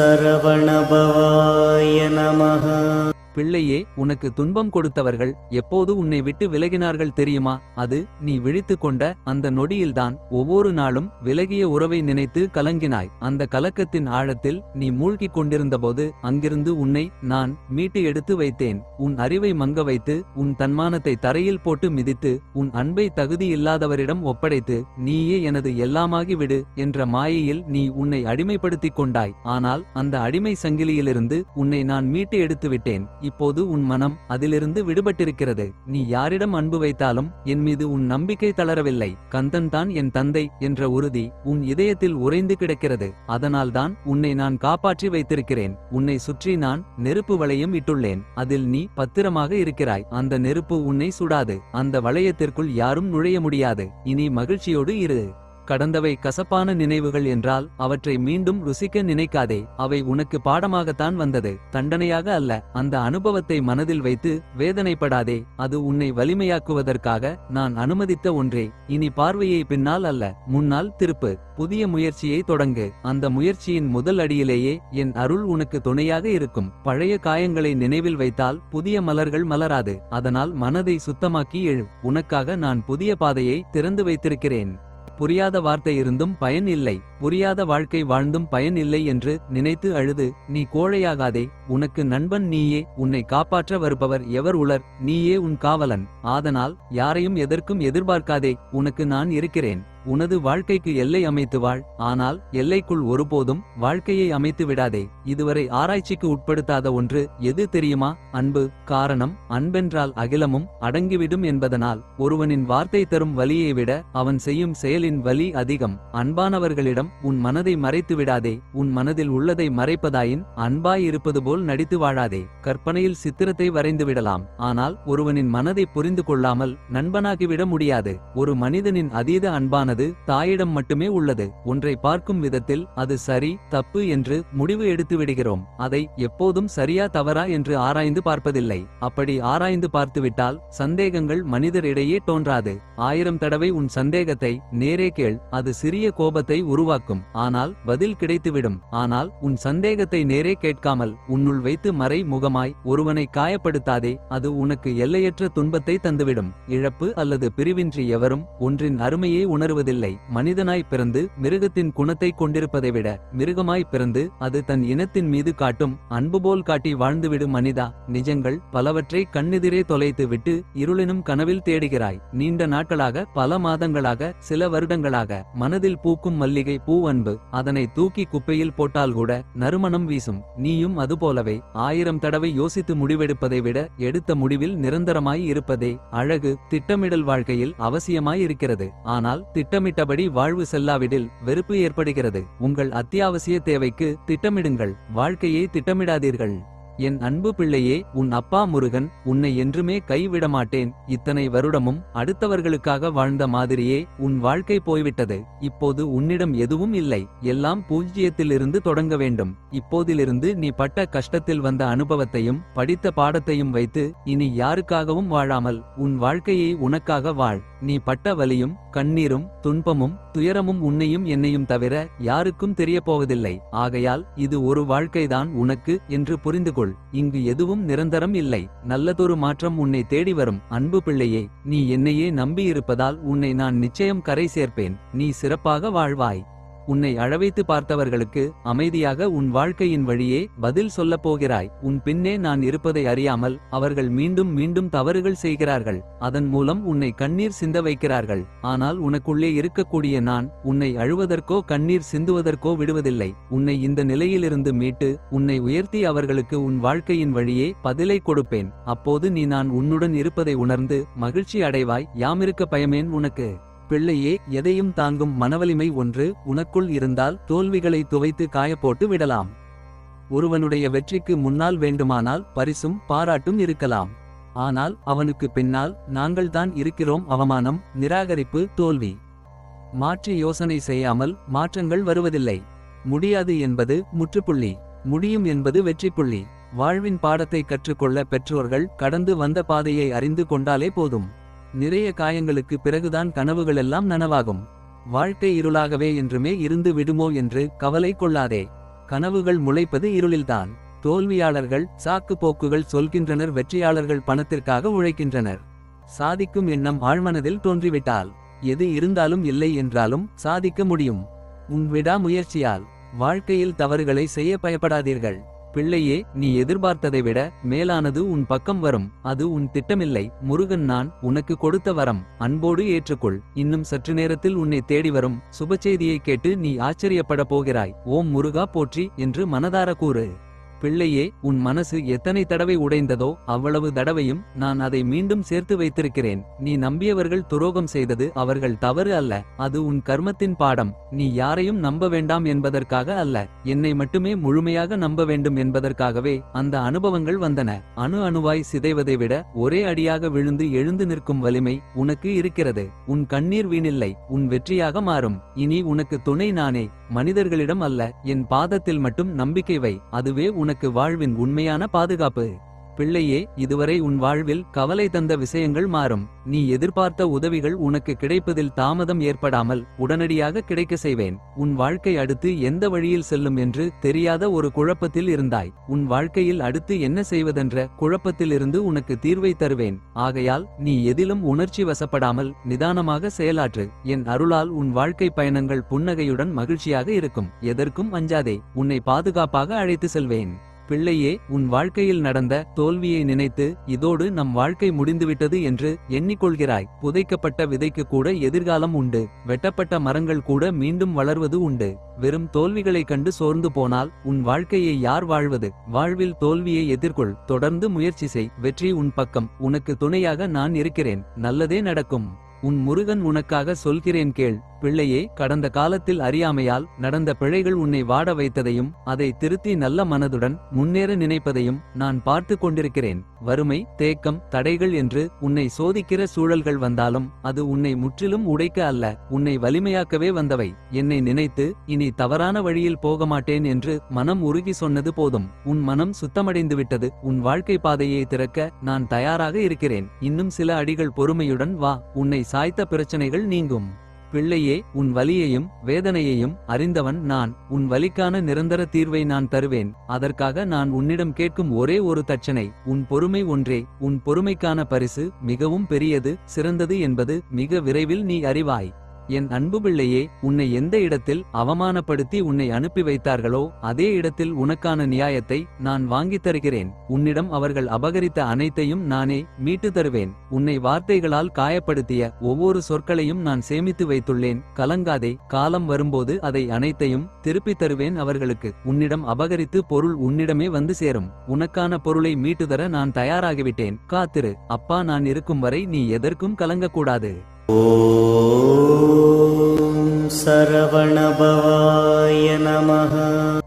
சரவணபவாய நமः பிள்ளையே உனக்கு துன்பம் கொடுத்தவர்கள் எப்போது உன்னை விட்டு விலகினார்கள் தெரியுமா? அது நீ விழித்து கொண்ட அந்த நொடியில்தான் ஒவ்வொரு நாளும் விலகிய உறவை நினைத்து கலங்கினாய். அந்த கலக்கத்தின் ஆழத்தில் நீ மூழ்கிக் கொண்டிருந்தபோது அங்கிருந்து உன்னை நான் மீட்டு எடுத்து வைத்தேன். உன் அறிவை மங்க வைத்து உன் தன்மானத்தை தரையில் போட்டு மிதித்து உன் அன்பை தகுதியில்லாதவரிடம் ஒப்படைத்து நீயே எனது எல்லாமாகி விடு என்ற மாயையில் நீ உன்னை அடிமைப்படுத்திக் கொண்டாய். ஆனால் அந்த அடிமை சங்கிலியிலிருந்து உன்னை நான் மீட்டு எடுத்து விட்டேன். இப்போது உன் மனம் அதிலிருந்து விடுபட்டிருக்கிறது. நீ யாரிடம் அன்பு வைத்தாலும் என் மீது உன் நம்பிக்கை தளரவில்லை. கந்தன் தான் என் தந்தை என்ற உறுதி உன் இதயத்தில் உறைந்து கிடக்கிறது. அதனால்தான் உன்னை நான் காப்பாற்றி வைத்திருக்கிறேன். உன்னை சுற்றி நான் நெருப்பு வளையம் இட்டுள்ளேன். அதில் நீ பத்திரமாக இருக்கிறாய். அந்த நெருப்பு உன்னை சுடாது. அந்த வளையத்திற்குள் யாரும் நுழைய முடியாது. இனி மகிழ்ச்சியோடு இரு. கடந்தவை கசப்பான நினைவுகள் என்றால் அவற்றை மீண்டும் ருசிக்க நினைக்காதே. அவை உனக்கு பாடமாகத்தான் வந்தது. தண்டனையாக அல்ல. அந்த அனுபவத்தை மனதில் வைத்து வேதனைப்படாதே. அது உன்னை வலிமையாக்குவதற்காக நான் அனுமதித்த ஒன்றே. இனி பார்வையை பின்னால் அல்ல. முன்னால் திருப்பு. புதிய முயற்சியை தொடங்கு. அந்த முயற்சியின் முதல் அடியிலேயே என் அருள் உனக்கு துணையாக இருக்கும். பழைய காயங்களை நினைவில் வைத்தால் புதிய மலர்கள் மலராது. அதனால் மனதை சுத்தமாக்கி எழு உனக்காக நான் புதிய பாதையை திறந்து வைத்திருக்கிறேன். புரியாத வார்த்தை இருந்தும் பயன் இல்லை. புரியாத வாழ்க்கை வாழ்ந்தும் பயன் இல்லை என்று நினைத்து அழுது நீ கோழையாகாதே உனக்கு நண்பன் நீயே உன்னை காப்பாற்ற வருபவர் எவர் உளர் நீயே உன் காவலன். ஆதனால் யாரையும் எதற்கும் எதிர்பார்க்காதே உனக்கு நான் இருக்கிறேன். உனது வாழ்க்கைக்கு எல்லை அமைத்து வாழ். ஆனால் எல்லைக்குள் ஒருபோதும் வாழ்க்கையை அமைத்து விடாதே. இதுவரை ஆராய்ச்சிக்கு உட்படுத்தாத ஒன்று எது தெரியுமா? அன்பு காரணம் அன்பென்றால் அகிலமும் அடங்கிவிடும் என்பதனால் ஒருவனின் வார்த்தை தரும் வலியை விட அவன் செய்யும் செயலின் வலி அதிகம். அன்பானவர்களிடம் உன் மனதை மறைத்து விடாதே. உன் மனதில் உள்ளதை மறைப்பதாயின் அன்பாய் இருப்பது போல் நடித்து வாழாதே. கற்பனையில் சித்திரத்தை வரைந்து விடலாம். ஆனால் ஒருவனின் மனதை புரிந்து கொள்ளாமல் நண்பனாகிவிட முடியாது. ஒரு மனிதனின் அதீத அன்பானது தாயிடம் மட்டுமே உள்ளது. ஒன்றை பார்க்கும் விதத்தில் அது சரி தப்பு என்று முடிவு எடுத்து விடுகிறோம். அதை எப்போதும் சரியா தவறா என்று ஆராய்ந்து பார்ப்பதில்லை. அப்படி ஆராய்ந்து பார்த்துவிட்டால் சந்தேகங்கள் மனிதரிடையே தோன்றாது. ஆயிரம் தடவை உன் சந்தேகத்தை நேரே கேள். அது சிறிய கோபத்தை உருவாக்கும். ஆனால் பதில் கிடைத்துவிடும். ஆனால் உன் சந்தேகத்தை நேரே கேட்காமல் உன்னுள் வைத்து மறை முகமாய் ஒருவனை காயப்படுத்தாதே. அது உனக்கு எல்லையற்ற துன்பத்தை தந்துவிடும். இழப்பு அல்லது பிரிவின்றி எவரும் ஒன்றின் அருமையை உணர்வதில்லை மனிதனாய் பிறந்து மிருகத்தின் குணத்தை கொண்டிருப்பதை விட மிருகமாய் பிறந்து அது தன் இனத்தின் மீது காட்டும் அன்பு போல் காட்டி வாழ்ந்துவிடும் மனிதா. நிஜங்கள் பலவற்றை கண்ணெதிரே தொலைத்து விட்டு இருளினும் கனவில் தேடுகிறாய். நீண்ட நாட்களாக பல மாதங்களாக சில வருடங்களாக மனதில் பூக்கும் மல்லிகை பூ அன்பு அதனை தூக்கி குப்பையில் போட்டால் கூட நறுமணம் வீசும். நீயும் அதுபோலவே ஆயிரம் தடவை யோசித்து முடிவெடுப்பதை விட எடுத்த முடிவில் நிரந்தரமாய் இருப்பதே அழகு திட்டமிடல் வாழ்க்கையில் அவசியமாய் இருக்கிறது. ஆனால் திட்ட திட்டமிட்டபடி வாழ்வு செல்லாவிடில் வெறுப்பு ஏற்படுகிறது. உங்கள் அத்தியாவசிய தேவைக்கு திட்டமிடுங்கள். வாழ்க்கையை திட்டமிடாதீர்கள். என் அன்பு பிள்ளையே உன் அப்பா முருகன் உன்னை என்றுமே கைவிடமாட்டேன். இத்தனை வருடமும் அடுத்தவர்களுக்காக வாழ்ந்த மாதிரியே உன் வாழ்க்கை போய்விட்டது. இப்போது உன்னிடம் எதுவும் இல்லை. எல்லாம் பூஜ்ஜியத்திலிருந்து தொடங்க வேண்டும். இப்போதிலிருந்து நீ பட்ட கஷ்டத்தில் வந்த அனுபவத்தையும் படித்த பாடத்தையும் வைத்து இனி யாருக்காகவும் வாழாமல் உன் வாழ்க்கையை உனக்காக வாழ். நீ பட்ட வலியும் கண்ணீரும் துன்பமும் துயரமும் உன்னையும் என்னையும் தவிர யாருக்கும் தெரியப் போவதில்லை ஆகையால் இது ஒரு வாழ்க்கைதான் உனக்கு என்று புரிந்துகொள். இங்கு எதுவும் நிரந்தரம் இல்லை. நல்லதொரு மாற்றம் உன்னை தேடி வரும். அன்பு பிள்ளையே நீ என்னையே நம்பியிருப்பதால் உன்னை நான் நிச்சயம் கரை சேர்ப்பேன். நீ சிறப்பாக வாழ்வாய். உன்னை அழவைத்து பார்த்தவர்களுக்கு அமைதியாக உன் வாழ்க்கையின் வழியே பதில் சொல்லப் போகிறாய். உன் பின்னே நான் இருப்பதை அறியாமல் அவர்கள் மீண்டும் மீண்டும் தவறுகள் செய்கிறார்கள். அதன் மூலம் உன்னை கண்ணீர் சிந்த வைக்கிறார்கள். ஆனால் உனக்குள்ளே இருக்கக்கூடிய நான் உன்னை அழுவதற்கோ கண்ணீர் சிந்துவதற்கோ விடுவதில்லை. உன்னை இந்த நிலையிலிருந்து மீட்டு உன்னை உயர்த்தி அவர்களுக்கு உன் வாழ்க்கையின் வழியே பதிலை கொடுப்பேன். அப்போது நீ நான் உன்னுடன் இருப்பதை உணர்ந்து மகிழ்ச்சி அடைவாய். யாமிருக்க பயமேன் உனக்கு. பிள்ளையே எதையும் தாங்கும் மனவலிமை ஒன்று உனக்குள் இருந்தால் தோல்விகளை துவைத்து காயப்போட்டு விடலாம். ஒருவனுடைய வெற்றிக்கு முன்னால் வேண்டுமானால் பரிசும் பாராட்டும் இருக்கலாம். ஆனால் அவனுக்கு பின்னால் நாங்கள்தான் இருக்கிறோம் அவமானம் நிராகரிப்பு தோல்வி. மாற்றி யோசனை செய்யாமல் மாற்றங்கள் வருவதில்லை. முடியாது என்பது முற்றுப்புள்ளி முடியும் என்பது வெற்றிப்புள்ளி. வாழ்வின் பாடத்தை கற்றுக்கொள்ள பெற்றோர்கள் கடந்து வந்த பாதையை அறிந்து கொண்டாலே போதும். நிறைய காயங்களுக்கு பிறகுதான் கனவுகளெல்லாம் நனவாகும். வாழ்க்கை இருளாகவே என்றுமே இருந்து விடுமோ என்று கவலை கொள்ளாதே. கனவுகள் முளைப்பது இருளில்தான். தோல்வியாளர்கள் சாக்கு போக்குகள் சொல்கின்றனர் வெற்றியாளர்கள் பணத்திற்காக உழைக்கின்றனர். சாதிக்கும் எண்ணம் ஆழ்மனதில் தோன்றிவிட்டால் எது இருந்தாலும் இல்லை என்றாலும் சாதிக்க முடியும். உன் விடா முயற்சியால் வாழ்க்கையில் தவறுகளை செய்ய பயப்படாதீர்கள். பிள்ளையே நீ எதிர்பார்த்ததை விட மேலானது உன் பக்கம் வரும். அது உன் திட்டமில்லை. முருகன் நான் உனக்கு கொடுத்த வரம். அன்போடு ஏற்றுக்கொள். இன்னும் சற்று நேரத்தில் உன்னை தேடி வரும். சுபச்செய்தியை கேட்டு நீ ஆச்சரியப்பட போகிறாய். ஓம் முருகா போற்றி என்று மனதார கூறு. பிள்ளையே உன் மனசு எத்தனை தடவை உடைந்ததோ அவ்வளவு தடவையும் நான் அதை மீண்டும் சேர்த்து வைத்திருக்கிறேன். நீ நம்பியவர்கள் துரோகம் செய்தது அவர்கள் தவறு அல்ல. அது உன் கர்மத்தின் பாடம். நீ யாரையும் நம்ப வேண்டாம் என்பதற்காக அல்ல. என்னை மட்டுமே முழுமையாக நம்ப வேண்டும் என்பதற்காகவே அந்த அனுபவங்கள் வந்தன. அணு அணுவாய் சிதைவதை விட ஒரே அடியாக விழுந்து எழுந்து நிற்கும் வலிமை உனக்கு இருக்கிறது. உன் கண்ணீர் வீணில்லை. உன் வெற்றியாக மாறும். இனி உனக்கு துணை நானே. மனிதர்களிடம் அல்ல. என் பாதத்தில் மட்டும் நம்பிக்கை வை. அதுவே உனக்கு வாழ்வின் உண்மையான பாதுகாப்பு. பிள்ளையே இதுவரை உன் வாழ்வில் கவலை தந்த விஷயங்கள் மாறும். நீ எதிர்பார்த்த உதவிகள் உனக்கு கிடைப்பதில் தாமதம் ஏற்படாமல் உடனடியாக கிடைக்க செய்வேன். உன் வாழ்க்கை அடுத்து எந்த வழியில் செல்லும் என்று தெரியாத ஒரு குழப்பத்தில் இருந்தாய். உன் வாழ்க்கையில் அடுத்து என்ன செய்வதென்ற குழப்பத்திலிருந்து உனக்கு தீர்வை தருவேன். ஆகையால் நீ எதிலும் உணர்ச்சி வசப்படாமல் நிதானமாக செயலாற்று. என் அருளால் உன் வாழ்க்கை பயணங்கள் புன்னகையுடன் மகிழ்ச்சியாக இருக்கும். எதற்கும் அஞ்சாதே உன்னை பாதுகாப்பாக அழைத்து செல்வேன். பிள்ளையே உன் வாழ்க்கையில் நடந்த தோல்வியை நினைத்து இதோடு நம் வாழ்க்கை முடிந்துவிட்டது என்று எண்ணிக்கொள்கிறாய். புதைக்கப்பட்ட விதைக்கு கூட எதிர்காலம் உண்டு. வெட்டப்பட்ட மரங்கள் கூட மீண்டும் வளர்வது உண்டு. வெறும் தோல்விகளைக் கண்டு சோர்ந்து போனால் உன் வாழ்க்கையை யார் வாழ்வது? வாழ்வில் தோல்வியை எதிர்கொள். தொடர்ந்து முயற்சி செய். வெற்றி உன் பக்கம். உனக்கு துணையாக நான் இருக்கிறேன். நல்லதே நடக்கும். உன் முருகன் உனக்காக சொல்கிறேன் கேள். பிள்ளையே கடந்த காலத்தில் அறியாமையால் நடந்த பிழைகள் உன்னை வாட வைத்ததையும் அதை திருத்தி நல்ல மனதுடன் முன்னேற நினைப்பதையும் நான் பார்த்து கொண்டிருக்கிறேன். வறுமை தேக்கம் தடைகள் என்று உன்னை சோதிக்கிற சூழல்கள் வந்தாலும் அது உன்னை முற்றிலும் உடைக்க அல்ல உன்னை வலிமையாக்கவே வந்தவை. என்னை நினைத்து இனி தவறான வழியில் போக மாட்டேன் என்று மனம் உருகி சொன்னது போதும் உன் மனம் சுத்தமடைந்து விட்டது உன் வாழ்க்கை பாதையை திறக்க நான் தயாராக இருக்கிறேன். இன்னும் சில அடிகள் பொறுமையுடன் வா உன்னை சாய்த்த பிரச்சனைகள் நீங்கும். பிள்ளையே உன் வலியையும் வேதனையையும் அறிந்தவன் நான். உன் வலிக்கான நிரந்தர தீர்வை நான் தருவேன். அதற்காக நான் உன்னிடம் கேட்கும் ஒரே ஒரு தட்சணை. உன் பொறுமை ஒன்றே. உன் பொறுமைக்கான பரிசு மிகவும் பெரியது சிறந்தது என்பது மிக விரைவில் நீ அறிவாய். என் அன்பு பிள்ளையே உன்னை எந்த இடத்தில் அவமானப்படுத்தி உன்னை அனுப்பி வைத்தார்களோ அதே இடத்தில் உனக்கான நியாயத்தை நான் வாங்கித் தருகிறேன். உன்னிடம் அவர்கள் அபகரித்த அனைத்தையும் நானே மீட்டு தருவேன். உன்னை வார்த்தைகளால் காயப்படுத்திய ஒவ்வொரு சொற்களையும் நான் சேமித்து வைத்துள்ளேன். கலங்காதே காலம் வரும்போது அதை அனைத்தையும் திருப்பித் தருவேன் அவர்களுக்கு. உன்னிடம் அபகரித்து பொருள் உன்னிடமே வந்து சேரும். உனக்கான பொருளை மீட்டு தர நான் தயாராகிவிட்டேன். காத்திரு அப்பா நான் இருக்கும் வரை நீ எதற்கும் கலங்கக்கூடாது. ॐ सरवणभवाय नमः।